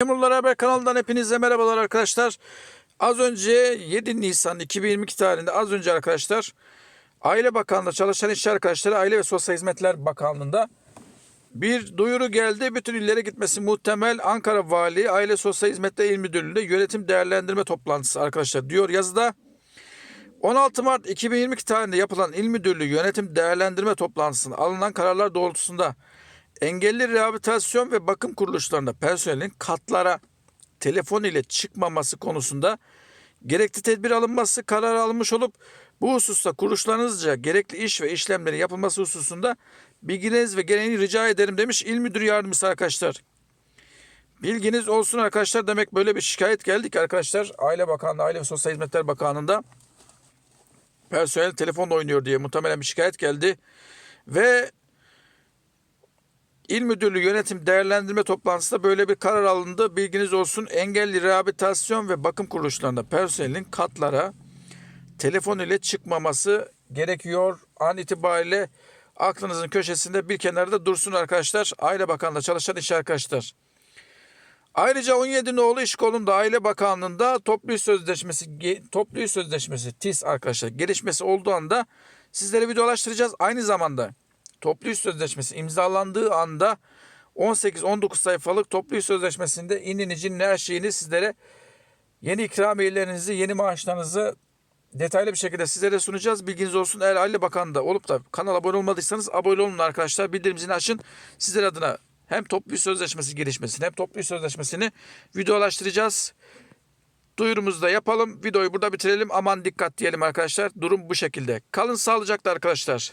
Memurlar Haber kanalından hepinize merhabalar arkadaşlar. Az önce 7 Nisan 2022 tarihinde az önce arkadaşlar Aile Bakanlığı çalışan işçi arkadaşları Aile ve Sosyal Hizmetler Bakanlığı'nda bir duyuru geldi. Bütün illere gitmesi muhtemel Ankara Vali Aile Sosyal Hizmetler İl Müdürlüğü'nde yönetim değerlendirme toplantısı arkadaşlar diyor yazıda. 16 Mart 2022 tarihinde yapılan İl Müdürlüğü yönetim değerlendirme toplantısında alınan kararlar doğrultusunda engelli rehabilitasyon ve bakım kuruluşlarında personelin katlara telefon ile çıkmaması konusunda gerekli tedbir alınması kararı alınmış olup bu hususta kuruluşlarınızca gerekli iş ve işlemlerin yapılması hususunda bilginiz ve gereğini rica ederim demiş İl Müdür Yardımcısı arkadaşlar. Bilginiz olsun arkadaşlar demek böyle bir şikayet geldik arkadaşlar. Aile Bakanlığı, Aile ve Sosyal Hizmetler Bakanlığı'nda personel telefonla oynuyor diye muhtemelen bir şikayet geldi. Ve İl Müdürlüğü Yönetim Değerlendirme Toplantısında böyle bir karar alındı. Bilginiz olsun engelli rehabilitasyon ve bakım kuruluşlarında personelin katlara telefon ile çıkmaması gerekiyor. An itibariyle aklınızın köşesinde bir kenarda dursun arkadaşlar. Aile Bakanlığı'nda çalışan iş arkadaşlar. Ayrıca 17 nolu iş kolunda Aile Bakanlığı'nda toplu iş sözleşmesi toplu iş sözleşmesi TİS arkadaşlar gelişmesi olduğu anda sizlere videolaştıracağız. Aynı zamanda toplu iş sözleşmesi imzalandığı anda 18-19 sayfalık toplu iş sözleşmesinde inini cinni her şeyini sizlere yeni ikramiyelerinizi, yeni maaşlarınızı detaylı bir şekilde sizlere sunacağız. Bilginiz olsun. Eğer Aile Bakanı'nda olup da kanala abone olmadıysanız abone olun arkadaşlar. Bildirim zilini açın. Sizler adına hem toplu iş sözleşmesi gelişmesini hem toplu iş sözleşmesini videolaştıracağız. Duyurumuzu da yapalım. Videoyu burada bitirelim. Aman dikkat diyelim arkadaşlar. Durum bu şekilde. Kalın sağlıcakla arkadaşlar.